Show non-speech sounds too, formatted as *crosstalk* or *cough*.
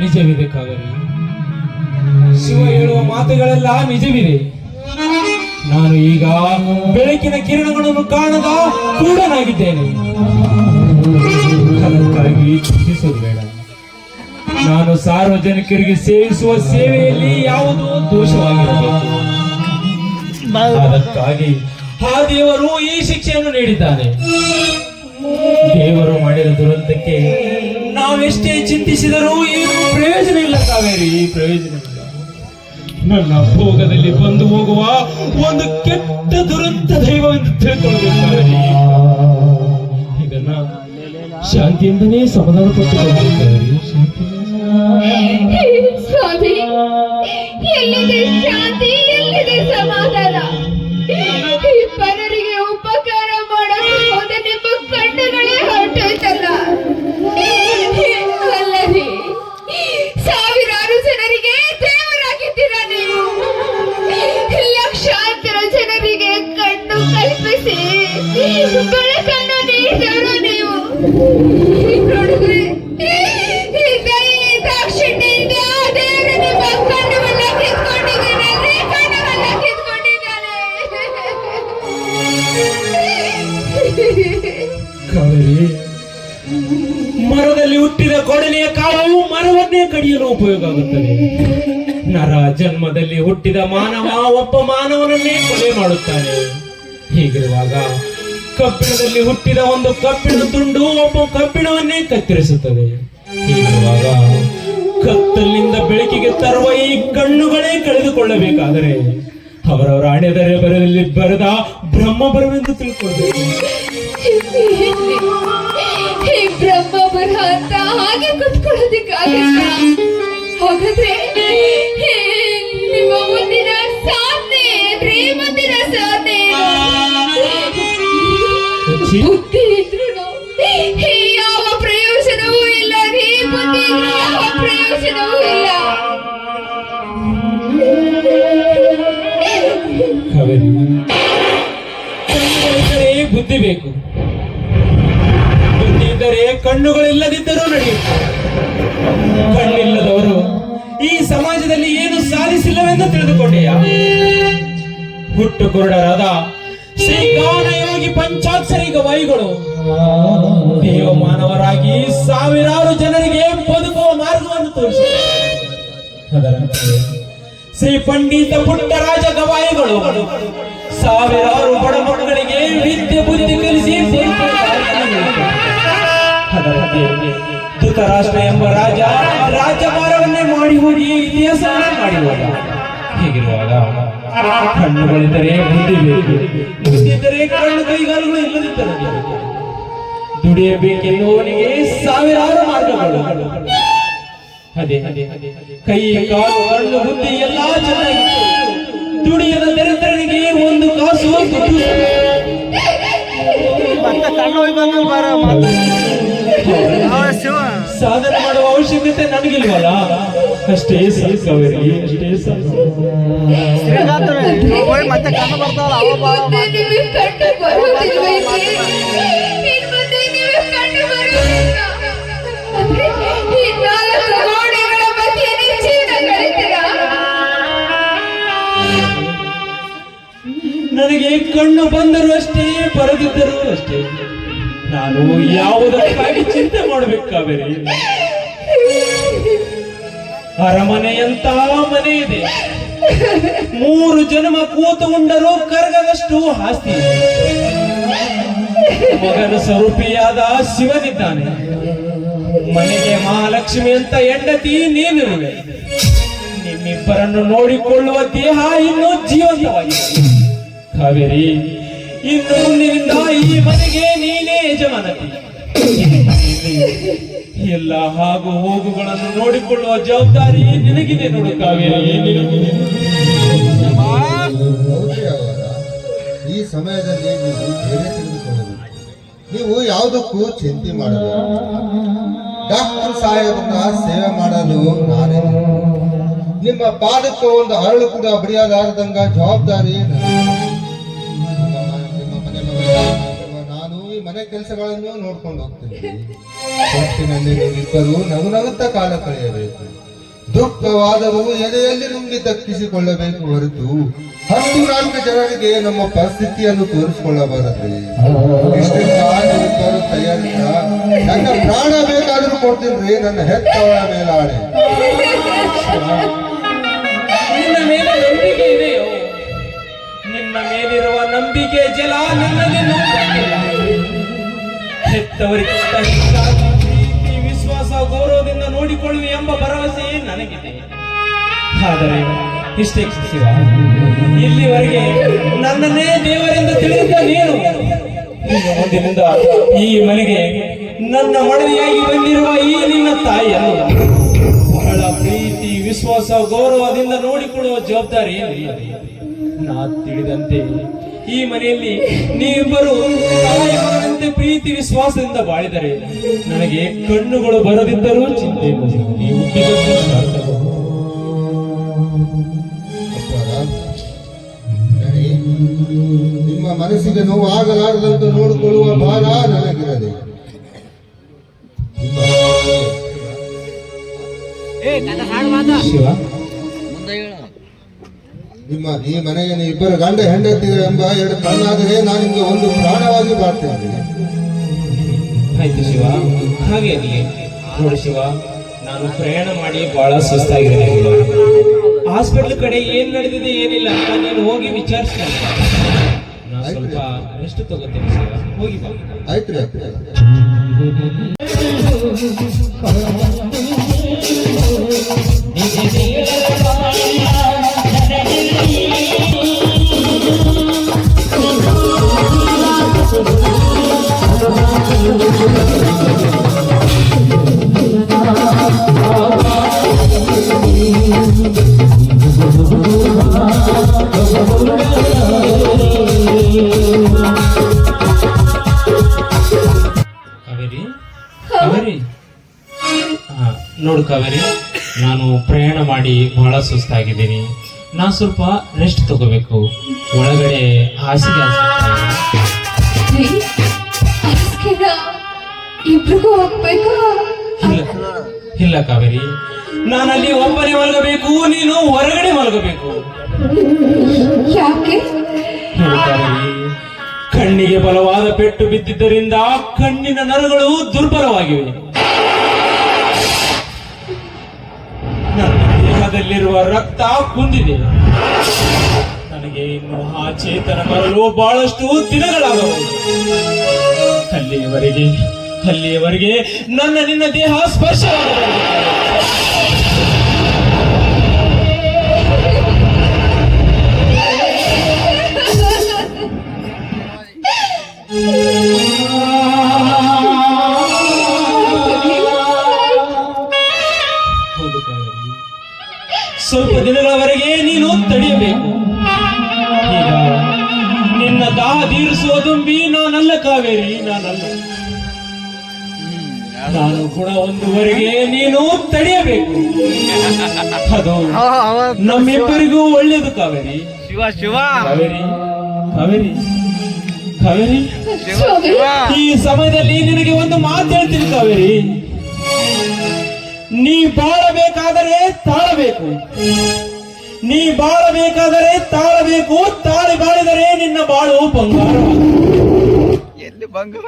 ನಿಜವಿದೆ ಕಾವೇರಿ. ಶಿವ ಹೇಳುವ ಮಾತುಗಳೆಲ್ಲ ನಿಜವಿದೆ. ನಾನು ಈಗ ಬೆಳಕಿನ ಕಿರಣಗಳನ್ನು ಕಾಣದ ಕೂಡನಾಗಿದ್ದೇನೆ ಅದಕ್ಕಾಗಿ ಚಿಂತಿಸೋದು ಬೇಡ. ನಾನು ಸಾರ್ವಜನಿಕರಿಗೆ ಸೇವಿಸುವ ಸೇವೆಯಲ್ಲಿ ಯಾವುದೋ ದೋಷವಾಗಿರಬೇಕು. ಅದಕ್ಕಾಗಿ ಆ ದೇವರು ಈ ಶಿಕ್ಷೆಯನ್ನು ನೀಡಿದ್ದಾನೆ. ದೇವರು ಮಾಡಿದ ದುರಂತಕ್ಕೆ ನಾವೆಷ್ಟೇ ಚಿಂತಿಸಿದರೂ ಏನು ಪ್ರಯೋಜನ ಇಲ್ಲ ಕಾವೇರಿ ಪ್ರಯೋಜನ ನನ್ನ ಭೋಗದಲ್ಲಿ ಬಂದು ಹೋಗುವ ಒಂದು ಕೆಟ್ಟ ದುರಂತ ದೈವವೆಂದು ತಿಳ್ಕೊಳ್ಬೇಕು ಕಾವೇರಿ ಇದನ್ನ ಶಾಂತಿಯಿಂದನೇ ಸಮಾಧಾನ ಪಟ್ಟುಕೊಳ್ಳಬೇಕು ಶಾಂತಿ. ಸ್ವಾಮಿ ಎಲ್ಲಿದೆ ಶಾಂತಿ ಮರದಲ್ಲಿ ಹುಟ್ಟಿದ ಕೊಡನೆಯ ಕಾಲವು ಮರವನ್ನೇ ಕಡಿಯಲು ಉಪಯೋಗ ಆಗುತ್ತದೆ. ನರ ಜನ್ಮದಲ್ಲಿ ಹುಟ್ಟಿದ ಮಾನವ ಒಬ್ಬ ಮಾನವನನ್ನೇ ಕೊಲೆ ಮಾಡುತ್ತಾನೆ. ಹೀಗಿರುವಾಗ ಕಬ್ಬಿಣದಲ್ಲಿ ಹುಟ್ಟಿದ ಒಂದು ಕಬ್ಬಿಣ ತುಂಡು ಒಬ್ಬ ಕಬ್ಬಿಣವನ್ನೇ ಕತ್ತರಿಸುತ್ತದೆ. ಹೀಗಿರುವಾಗ ಕತ್ತಲಿನಿಂದ ಬೆಳಕಿಗೆ ತರುವ ಈ ಕಣ್ಣುಗಳೇ ಕಳೆದುಕೊಳ್ಳಬೇಕಾದರೆ ಅವರವರ ಅಣೆದರೆ ಬರದಲ್ಲಿ ಬರೆದ ಬ್ರಹ್ಮ ಬರವೆಂದು ತಿಳ್ಕೊಳ್ಬೇಕು. ಬ್ರಹ್ಮ ಬರಹ ಅಂತ ಹಾಗೆ ಕುತ್ಕೊಳ್ಳೋದಿಕ್ಕಾಗಲ್ಲ ಹಾಗಾದ್ರೆ ಕಣ್ಣುಗಳಿದ್ದರೆ ಬುದ್ಧಿ ಬೇಕು. ಬುದ್ಧಿ ಇದ್ದರೆ ಕಣ್ಣುಗಳಿಲ್ಲದಿದ್ದರೂ ನಡೆಯುತ್ತೆ. ಕಣ್ಣಿಲ್ಲದವರು ಈ ಸಮಾಜದಲ್ಲಿ ಏನು ಸಾಧಿಸಿಲ್ಲವೆಂದು ತಿಳಿದುಕೊಂಡೆಯ? ಹುಟ್ಟು ಕುರುಡರಾದ ಶ್ರೀ ಗಾನಯೋಗಿ ಪಂಚಾಕ್ಷರಿ ವೈಗಳು, ದೇವ ಮಾನವರಾಗಿ ಸಾವಿರಾರು ಜನರಿಗೆ ಬದುಕುವ ಮಾರ್ಗವನ್ನು ಅದರಂತೆ ಶ್ರೀ ಪಂಡಿತ ಪುಟ್ಟರಾಜ ಗವಾಯಿಗಳು. ಸಾವಿರಾರು ಬಡ ಮಕ್ಕಳಿಗೆ ವಿದ್ಯೆ ಬುದ್ಧಿ ಕಲಿಸಿ ಧೃತರಾಷ್ಟ್ರ ಎಂಬ ರಾಜ ರಾಜ್ಯಭಾರವನ್ನೇ ಮಾಡಿ ಹೋಗಿ ಇತಿಹಾಸ ಮಾಡಿ ಹೋದ. ಹೀಗಿರುವಾಗ ಕಣ್ಣುಗಳಿದ್ದರೆ ಬುದ್ಧಿ ಬೇಕು. ಬುದ್ಧಿದ್ದರೆ ಕಣ್ಣು ಕೈಗಾಲುಗಳು ಇಲ್ಲದಿದ್ದರೆ ದುಡಿಯಬೇಕೆನ್ನುವನಿಗೆ ಸಾ ಅದೇ ಕೈ ಕಾಲು ಕಣ್ಣು ಬುದ್ಧಿ ಎಲ್ಲಾ ಚೆನ್ನಾಗಿತ್ತು. ದುಡಿಯದ ದರಿದ್ರನಿಗೆ ಒಂದು ಕಾಸು ದುಡ್ಡು ಮತ್ತೆ ಕಣ್ಣು ಹೋಗಿ ಬರ ಶಿವ? ಸಾಧನೆ ಮಾಡುವ ಅವಶ್ಯಕತೆ ನನಗಿಲ್ವಲ್ಲ? ಅಷ್ಟೇ ಸಾಕು ಕಾವೇರಿ ಅಷ್ಟೇ ಸಾಕು ಮತ್ತೆ ಕಣ್ಣು ಬರ್ತಾವಲ್ಲ ಕಣ್ಣು ಬಂದರೂ ಅಷ್ಟೇ, ಬರೆದಿದ್ದರೂ ಅಷ್ಟೇ. ನಾನು ಯಾವುದಕ್ಕಾಗಿ ಚಿಂತೆ ಮಾಡಬೇಕು ಕಾವೇರಿ ಅರಮನೆಯಂತ ಮನೆ ಇದೆ. ಮೂರು ಜನ್ಮ ಕೂತು ಉಂಡರೂ ಕರಗದಷ್ಟು ಆಸ್ತಿ. ಮಗನ ಸ್ವರೂಪಿಯಾದ ಶಿವನಿದ್ದಾನೆ. ಮನೆಗೆ ಮಹಾಲಕ್ಷ್ಮಿ ಅಂತ ಹೆಂಡತಿ ನೀನಿರುವೆ. ನಿಮ್ಮಿಬ್ಬರನ್ನು ನೋಡಿಕೊಳ್ಳುವ ದೇಹ ಇನ್ನೂ ಜೀವಂತವಾಗಿದೆ. ಕಾವೇರಿ? ಇನ್ನು ಮುಂದಿನಿಂದ ಈ ಮನೆಗೆ ನೀನೇ ಯಜಮಾನತಿ. ಎಲ್ಲ ಹಾಗು ಹೋಗುಗಳನ್ನು ನೋಡಿಕೊಳ್ಳುವ ಜವಾಬ್ದಾರಿ ನಿನಗಿದೆ ನೋಡು ಕಾವೇರಿ. ಈ ಸಮಯದಲ್ಲಿ ನೀವು ನೀವು ಯಾವುದಕ್ಕೂ ಚಿಂತೆ ಮಾಡಬೇಕು ಡಾಕ್ಟರ್ ಸಾಹೇಬನ್ನ ಸೇವೆ ಮಾಡಲು ನಾನೇ ನಿಮ್ಮ ಪಾದಕ್ಕೆ ಒಂದು ಅರಳು ಕೂಡ ಬಡಿಯಲಾರದಂಗ ಜವಾಬ್ದಾರಿ ನಾನು ಈ ಮನೆ ಕೆಲಸಗಳನ್ನು ನೋಡ್ಕೊಂಡು ಹೋಗ್ತೀನಿ ನೀವಿಬ್ಬರು ನಗು ನಗುತ್ತಾ ಕಾಲ ಕಳೆಯಬೇಕು ದುಃಖವಾದವು ಎದೆಯಲ್ಲಿ ನುಂಗಿ ತಕ್ಕಿಸಿಕೊಳ್ಳಬೇಕು ಹೊರತು ಹತ್ತು ನಾಲ್ಕು ಜನರಿಗೆ ನಮ್ಮ ಪರಿಸ್ಥಿತಿಯನ್ನು ತೋರಿಸಿಕೊಳ್ಳಬಾರದು ಇಷ್ಟು ತಯಾರಿಲ್ಲ ನನ್ನ ಪ್ರಾಣ ಬೇಕಾದರೂ ಕೊಡ್ತೀನಿ ನನ್ನ ಹೆತ್ತವಳ ಮೇಲಾಣೆ ನಿನ್ನ ಮೇಲೆ ನಂಬಿಕೆ ಇದೆಯೋ ನಿನ್ನ ಮೇಲಿರುವ ನಂಬಿಕೆ ಜಲ. ಹೆತ್ತವರಿಗಿಂತ ಹೆಚ್ಚಾಗಿ ಪ್ರೀತಿ ವಿಶ್ವಾಸ ಗೌರವದಿಂದ ನೋಡಿಕೊಳ್ಳುವೆ ಎಂಬ ಭರವಸೆ ನನಗಿದೆ ಆದರೆ ಇಷ್ಟೇ ಶಿವ, ಇಲ್ಲಿವರೆಗೆ ನನ್ನನ್ನೇ ದೇವರಿಂದ ತಿಳಿದ ನೀನು ಮುಂದಿನಿಂದ ಈ ಮನೆಗೆ ನನ್ನ ಮಡದಿಯಾಗಿ ಬಂದಿರುವ ಈ ನಿನ್ನ ತಾಯಿಯನ್ನು ಬಹಳ ಪ್ರೀತಿ, ವಿಶ್ವಾಸ, ಗೌರವದಿಂದ ನೋಡಿಕೊಳ್ಳುವ ಜವಾಬ್ದಾರಿ. ನಾ ತಿಳಿದಂತೆ ಈ ಮನೆಯಲ್ಲಿ ನೀವಿಬ್ಬರು ಪ್ರೀತಿ ವಿಶ್ವಾಸದಿಂದ ಬಾಳಿದರೆ ನನಗೆ ಕಣ್ಣುಗಳು ಬರದಿದ್ದರೂ ಚಿಂತೆ ನೀವು. ನಿಮ್ಮ ಮನಸ್ಸಿಗೆ ನೋವು ಆಗಲಾರದಂತ ನೋಡಿಕೊಳ್ಳುವ ಭಾರ ನನಗಿರದೆ ನಿಮ್ಮ ಏ ನನ್ನ ಹಾಡು ಮಾತ. ಶಿವ. ಮುಂದೆ ಹೇಳು. ನಿಮ್ಮ ಈ ಮನೆಗೆ ನೀವು ಇಬ್ಬರು ಗಂಡ ಹೆಂಡತಿ ಎಂಬ ಎರಡು ಕಣ್ಣಾದರೆ ನಾನು ನಿಮಗೆ ಒಂದು ಪ್ರಾಣವಾಗಿ ಬಾಳ್ತೇನೆ ಆಯ್ತು ಶಿವ. ಹಾಗೆ ಆಗಲಿ ನೋಡು ಶಿವ ನಾನು ಪ್ರಯಾಣ ಮಾಡಿ ಬಹಳ ಸುಸ್ತಾಗಿದ್ದೇನೆ ಹಾಸ್ಪಿಟ್ಲ್ ಕಡೆ ಏನ್ ನಡೆದಿದೆ ಏನಿಲ್ಲ ಅಂತ ನೀನು ಹೋಗಿ ವಿಚಾರಿಸ್ತೀನಿ ನಾನು ಸ್ವಲ್ಪ ರೆಸ್ಟ್ ತಗೋತೇನೆ ಶಿವ. ಹೋಗಿ ಬಾ. ಆಯ್ತು *laughs* ಕಾವೇರಿ, ನಾನು ಪ್ರಯಾಣ ಮಾಡಿ ಬಹಳ ಸುಸ್ತಾಗಿದ್ದೀನಿ. ನಾನು ಸ್ವಲ್ಪ ರೆಸ್ಟ್ ತಗೋಬೇಕು. ಒಳಗಡೆ ಹಾಸಿಗೆ ಇಲ್ಲ, ಕಾವೇರಿ. ನಾನಲ್ಲಿ ಒಬ್ಬರೇ ಮಲಗಬೇಕು, ನೀನು ಹೊರಗಡೆ ಮಲಗಬೇಕು. ಯಾಕೆ ಕಣ್ಣಿಗೆ ಬಲವಾದ ಪೆಟ್ಟು ಬಿದ್ದಿದ್ದರಿಂದ ಕಣ್ಣಿನ ನರಗಳು ದುರ್ಬಲವಾಗಿವೆ. ದೇಹದಲ್ಲಿರುವ ರಕ್ತ ಕುಂದಿದೆ. ನನಗೆ ಇನ್ನು ಆ ಚೇತನ ಬರಲು ಬಹಳಷ್ಟು ದಿನಗಳಾಗಬಹುದು. ಅಲ್ಲಿಯವರೆಗೆ ಅಲ್ಲಿಯವರೆಗೆ ನನ್ನ ನಿನ್ನ ದೇಹ ಸ್ಪರ್ಶವಾಗಬಾರದು ಸ್ವಲ್ಪ ದಿನಗಳವರೆಗೆ ನೀನು ತಡೆಯಬೇಕು. ಈಗ ನಿನ್ನ ದಾಹ ತೀರಿಸುವ ತುಂಬಿ ನಾನಲ್ಲ ಕಾವೇರಿ ನಾನಲ್ಲ ನಾನು ಕೂಡ ಒಂದುವರೆಗೆ ನೀನು ತಡೆಯಬೇಕು. ಅದು ನಮ್ಮಿಬ್ಬರಿಗೂ ಒಳ್ಳೇದು ಕಾವೇರಿ. ಶಿವ ಶಿವ. ಕಾವೇರಿ ಕಾವೇರಿ ಕಾವೇರಿ. ಈ ಸಮಯದಲ್ಲಿ ನಿನಗೆ ಒಂದು ಮಾತು ಹೇಳ್ತೀನಿ ಕಾವೇರಿ. ನೀ ಬಾಳಬೇಕಾದರೆ ತಾಳಬೇಕು. ನೀ ಬಾಳಬೇಕಾದರೆ ತಾಳಬೇಕು ತಾಳಿ ಬಾಳಿದರೆ ನಿನ್ನ ಬಾಳು ಬಂಗಾರ. ಎಲ್ಲಿ ಬಂಗಾರ?